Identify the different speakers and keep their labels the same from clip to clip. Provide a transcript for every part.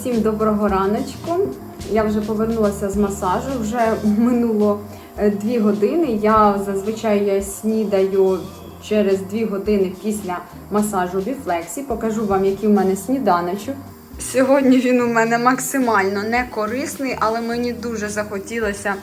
Speaker 1: Усім доброго раночку. Я вже повернулася з масажу. Вже минуло е, дві години. Я зазвичай я снідаю через дві години після масажу біфлексі. Покажу вам, який в мене сніданочок. Сьогодні він у мене максимально не корисний, але мені дуже захотілося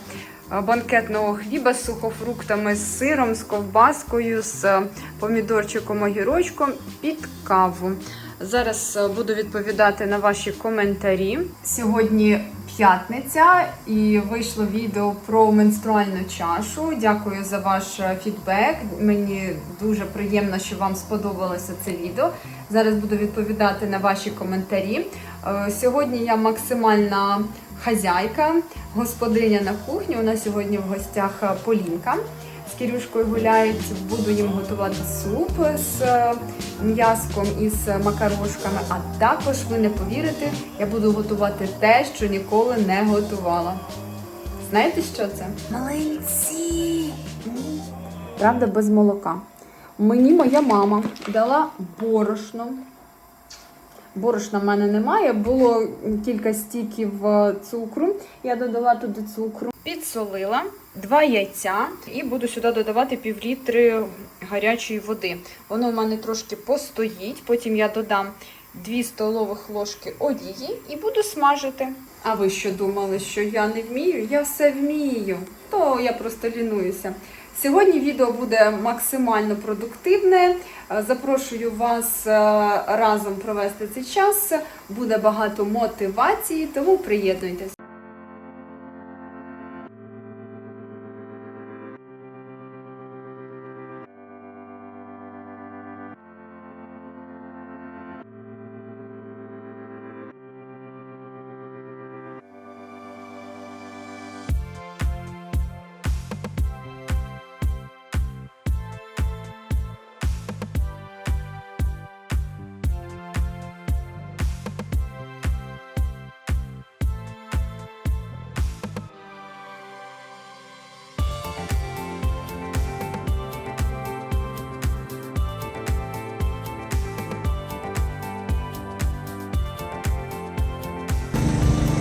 Speaker 1: е, банкетного хліба з сухофруктами, з сиром, з ковбаскою, з е, помідорчиком, огірочком під каву. Зараз е, буду відповідати на ваші коментарі. Сьогодні п'ятниця і вийшло відео про менструальну чашу. Дякую за ваш е, фідбек. Мені дуже приємно, що вам сподобалося це відео. Зараз буду відповідати на ваші коментарі. Е, Сьогодні я максимальна хазяйка, господиня на кухні. У нас сьогодні в гостях Полінка. З Кірюшкою гуляють, буду їм готувати суп з е, м'яском і з макарошками. А також ви не повірите, я буду готувати те, що ніколи не готувала. Знаєте, що це? Млинці! Правда, без молока. Мені моя мама дала борошно. Борошна в мене немає, було кілька стіків е, цукру. Я додала туди цукру. Підсолила два яйця і буду сюди додавати півлітри гарячої води. Воно в мене трошки постоїть, потім я додам 2 столових ложки олії і буду смажити. А ви що думали, що я не вмію? Я все вмію. То я просто лінуюся. Сьогодні відео буде максимально продуктивне. Е, Запрошую вас е, разом провести цей час. Буде багато мотивації, тому приєднуйтесь.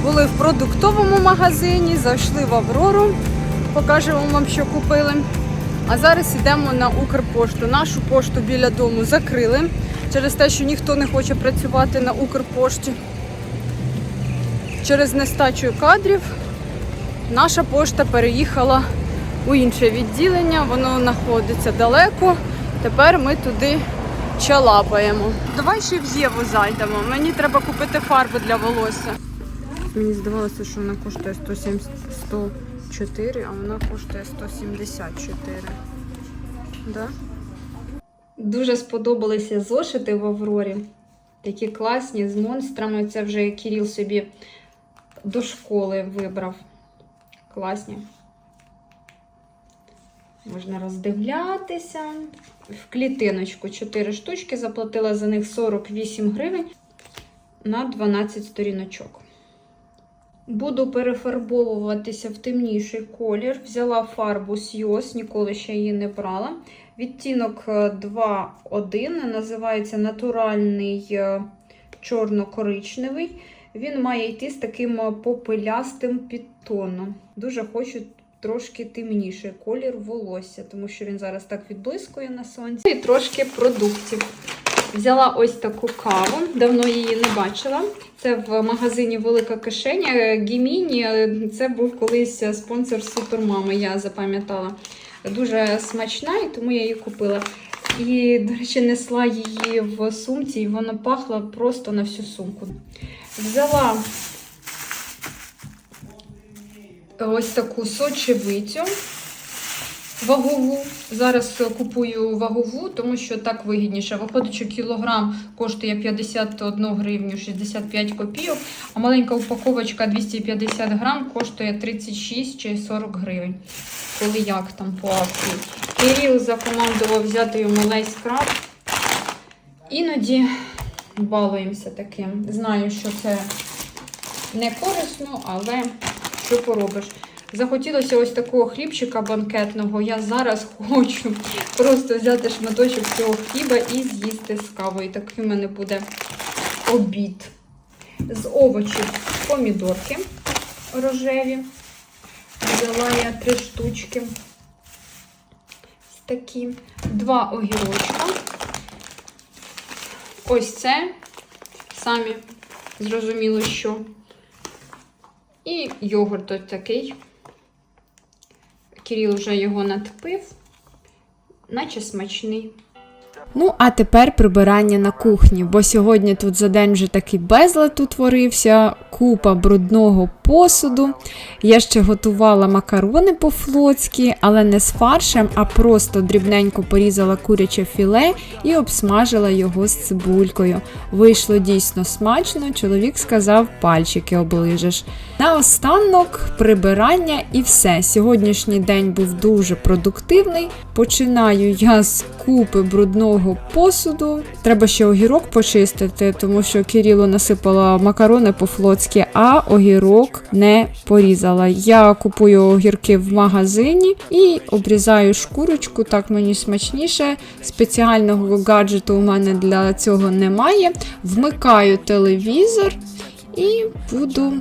Speaker 1: Були в продуктовому магазині, зайшли в Аврору, покажемо вам, що купили. А зараз йдемо на Укрпошту. Нашу пошту біля дому закрили через те, що ніхто не хоче працювати на Укрпошті. Через нестачу кадрів наша пошта переїхала у інше відділення, воно знаходиться далеко. Тепер ми туди чалапаємо. Давай ще в Єву зайдемо. Мені треба купити фарбу для волосся. Мені здавалося, що вона коштує 170, 104, а вона коштує 174. Да? Дуже сподобалися зошити в Аврорі. Такі класні з монстрами. Це вже Кіріл собі до школи вибрав. Класні. Можна роздивлятися. В клітиночку 4 штучки, заплатила за них 48 гривень на 12 сторіночок. Буду перефарбовуватися в темніший колір. Взяла фарбу Сйос, ніколи ще її не брала. Відтінок е, 2.1, називається натуральний е, чорно-коричневий. Він має йти з таким е, попелястим підтоном. Дуже хочу трошки темніший колір волосся, тому що він зараз так відблискує на сонці. І трошки продуктів. Взяла ось таку каву, давно її не бачила. Це в магазині Велика кишеня. Гіміні. Це був колись спонсор Супермами, я запам'ятала. Дуже смачна, і тому я її купила. І, до речі, несла її в сумці, і вона пахла просто на всю сумку. Взяла ось таку сочевицю вагову. Зараз купую вагову, тому що так вигідніше. Виходить, що кілограм коштує 51 гривню 65 копійок, а маленька упаковочка 250 грам коштує 36 чи 40 гривень. Коли як там по акції. Кирил закомандував взяти йому лей скраб. Іноді балуємося таким. Знаю, що це не корисно, але що поробиш. Захотілося ось такого хлібчика банкетного. Я зараз хочу просто взяти шматочок цього хліба і з'їсти з кавою. Такий в мене буде обід.
Speaker 2: З овочів помідорки рожеві. Взяла я три штучки. Такі. Два огірочка. Ось це. Самі зрозуміло, що. І йогурт ось такий. Кирил вже його надпив, наче смачний.
Speaker 1: Ну, а тепер прибирання на кухні, бо сьогодні тут за день вже такий безлад утворився, купа брудного посуду. Я ще готувала макарони по-флотськи, але не з фаршем, а просто дрібненько порізала куряче філе і обсмажила його з цибулькою. Вийшло дійсно смачно, чоловік сказав, пальчики оближеш. Наостанок прибирання і все. Сьогоднішній день був дуже продуктивний. Починаю я з купи брудного посуду. Треба ще огірок почистити, тому що Кирило насипала макарони по-флотськи, а огірок не порізала. Я купую огірки в магазині і обрізаю шкурочку, так мені смачніше. Спеціального гаджету у мене для цього немає. Вмикаю телевізор і буду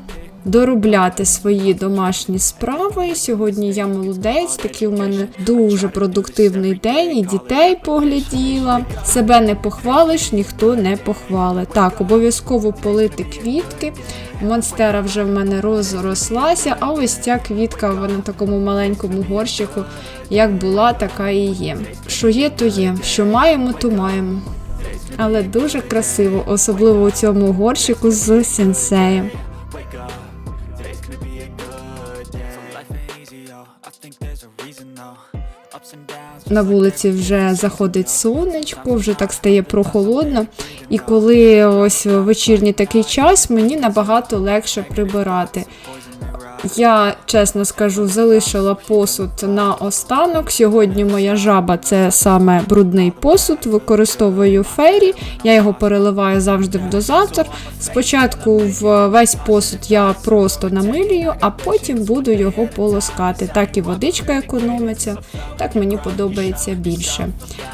Speaker 1: доробляти свої домашні справи. Сьогодні я молодець, такий у мене дуже продуктивний день, і дітей погляділа. Себе не похвалиш, ніхто не похвалить. Так, обов'язково полити квітки. Монстера вже в мене розрослася, а ось ця квітка вона на такому маленькому горщику, як була, така і є. Що є, то є. Що маємо, то маємо. Але дуже красиво, особливо у цьому горщику з сенсеєм. На вулиці вже заходить сонечко, вже так стає прохолодно. І коли ось вечірній такий час, мені набагато легше прибирати. Я чесно скажу, залишила посуд на останок. Сьогодні моя жаба це саме брудний посуд. Використовую фейрі. Я його переливаю завжди в дозатор. Спочатку в весь посуд я просто намилюю, а потім буду його полоскати. Так і водичка економиться, так мені подобається більше.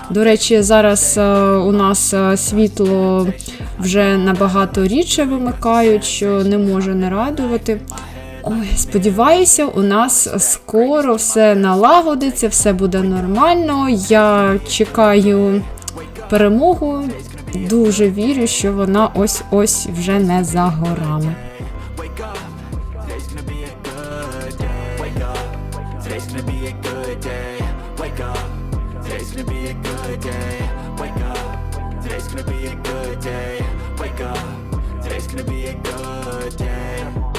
Speaker 1: До речі, зараз е, у нас е, світло вже набагато рідше вимикають, що не може не радувати. Ой, сподіваюся, у нас скоро все налагодиться, все буде нормально. Я чекаю перемогу. Дуже вірю, що вона ось ось вже не за горами.
Speaker 3: Today's gonna be a good day.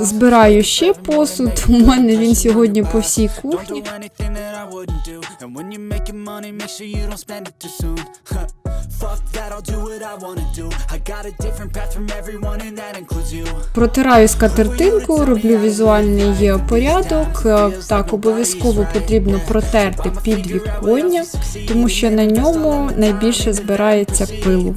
Speaker 1: Збираю ще посуд. У мене він сьогодні по всій кухні. Протираю скатертинку, роблю візуальний порядок. Так, обов'язково потрібно протерти підвіконня, тому що на ньому найбільше збирається пилу.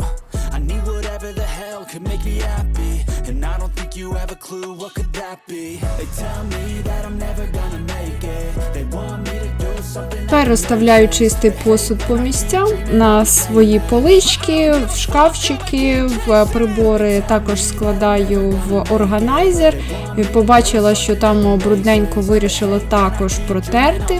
Speaker 1: Тепер розставляю чистий посуд по місцям на свої полички, в шкафчики, в прибори. Також складаю в органайзер. Побачила, що там брудненько вирішила також протерти.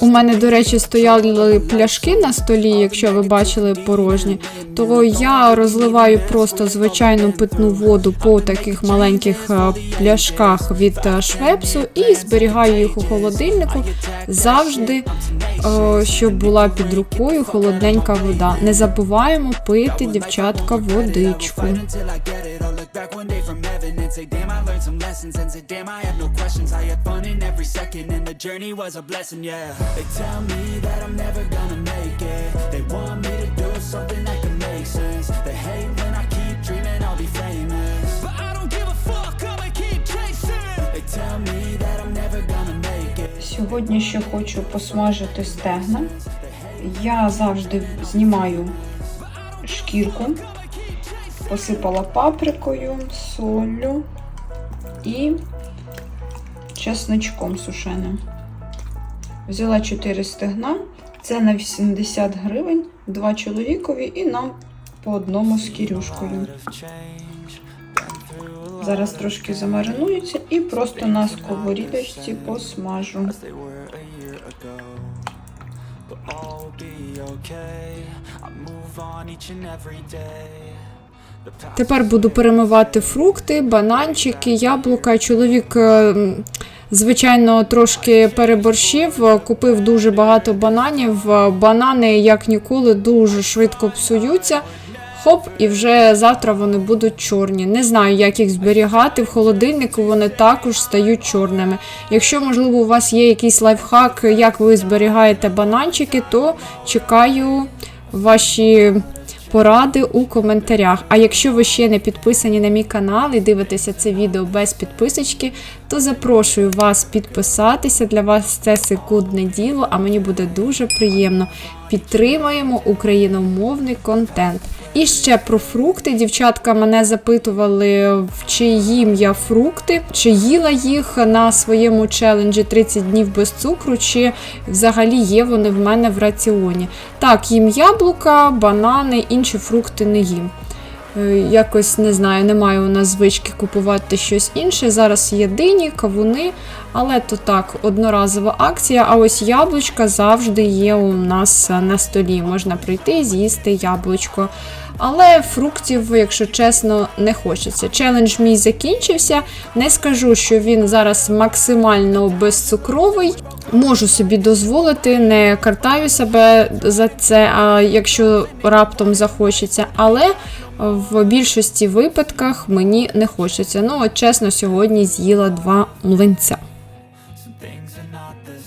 Speaker 1: У мене, до речі, стояли пляшки на столі, якщо ви бачили порожні, то я розливаю просто звичайну питну воду по таких маленьких е, пляшках від е, швепсу і зберігаю їх у холодильнику завжди, е, щоб була під рукою холодненька вода. Не забуваємо пити, дівчатка, водичку.
Speaker 3: Back one day from heaven and say, damn, I learned some lessons and say, damn, I had no questions. I had fun in every second and the journey was a blessing, yeah. They tell me that I'm never gonna make it. They want me to do something that can make sense. They hate when I keep dreaming I'll be famous. But I don't give a fuck, I'ma keep chasing. They tell me that I'm never gonna make it.
Speaker 1: Сьогодні ще хочу посмажити стегна. Я завжди знімаю шкірку, посипала паприкою, соллю і чесничком сушеним. Взяла 4 стегна, це на 80 гривень, два чоловікові і нам по одному з кірюшкою. Зараз трошки замаринуються і просто на сковорідочці посмажу.
Speaker 3: will be okay. I move on each and every day.
Speaker 1: Тепер буду перемивати фрукти, бананчики, яблука. Чоловік, е, звичайно, трошки переборщив, е, купив дуже багато бананів. Е, Банани, як ніколи, дуже швидко псуються. Хоп, і вже завтра вони будуть чорні. Не знаю, як їх зберігати. В холодильнику вони також стають чорними. Якщо, можливо, у вас є якийсь лайфхак, як ви зберігаєте бананчики, то чекаю ваші поради у коментарях. А якщо ви ще не підписані на мій канал і дивитеся це відео без підписочки, то запрошую вас підписатися. Для вас це секундне діло, а мені буде дуже приємно. Підтримаємо україномовний контент. І ще про фрукти. Дівчатка мене запитували, в чи їм я фрукти, чи їла їх на своєму челенджі 30 днів без цукру, чи взагалі є вони в мене в раціоні. Так, їм яблука, банани, інші фрукти не їм. Е, Якось не знаю, немає у нас звички купувати щось інше. Зараз є дині, кавуни, але то так, одноразова акція. А ось яблучка завжди є у нас на столі. Можна прийти, з'їсти яблучко. Але фруктів, якщо чесно, не хочеться. Челендж мій закінчився. Не скажу, що він зараз максимально безцукровий. Можу собі дозволити, не картаю себе за це, а якщо раптом захочеться. Але в більшості випадках мені не хочеться. Ну, от чесно, сьогодні з'їла два млинця.
Speaker 3: Some things are not the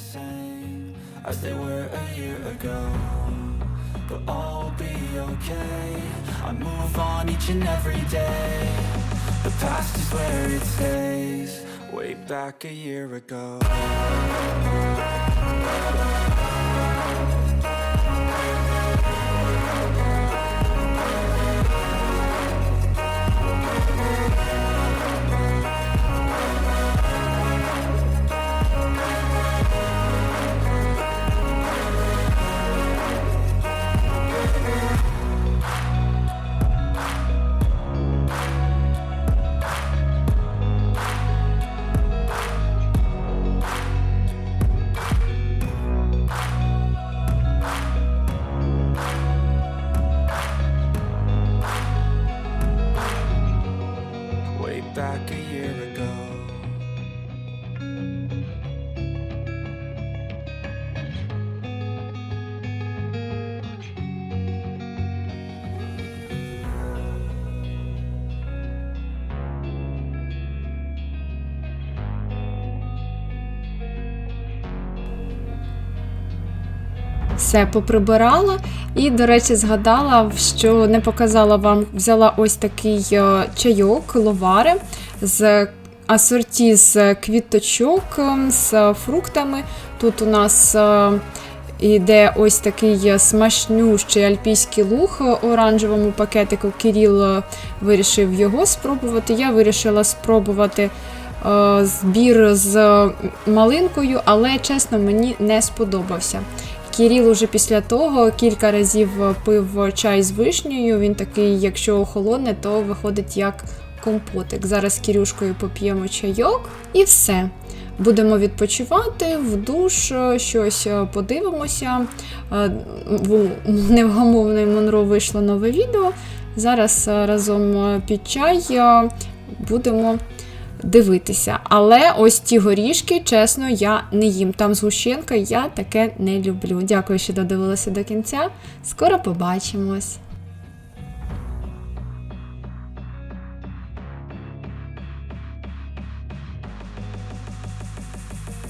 Speaker 1: Все поприбирала. І, до речі, згадала, що не показала вам, взяла ось такий е, чайок, ловари з асорті з квіточок, ем, з фруктами. Тут у нас е, іде ось такий смачнющий альпійський луг у оранжевому пакетику. Кіріл е, вирішив його спробувати. Я вирішила спробувати е, збір з малинкою, але чесно, мені не сподобався. Кіріл уже після того кілька разів пив чай з вишнею. Він такий, якщо охолоне, то виходить як компотик. Зараз з Кірюшкою поп'ємо чайок і все. Будемо відпочивати в душ, е, щось е, подивимося. Е, В невгамовної Монро вийшло нове відео. Зараз е, разом е, під чай е, будемо дивитися. Але ось ті горішки, чесно, я не їм. Там згущенка, я таке не люблю. Дякую, що додивилися до кінця. Скоро побачимось!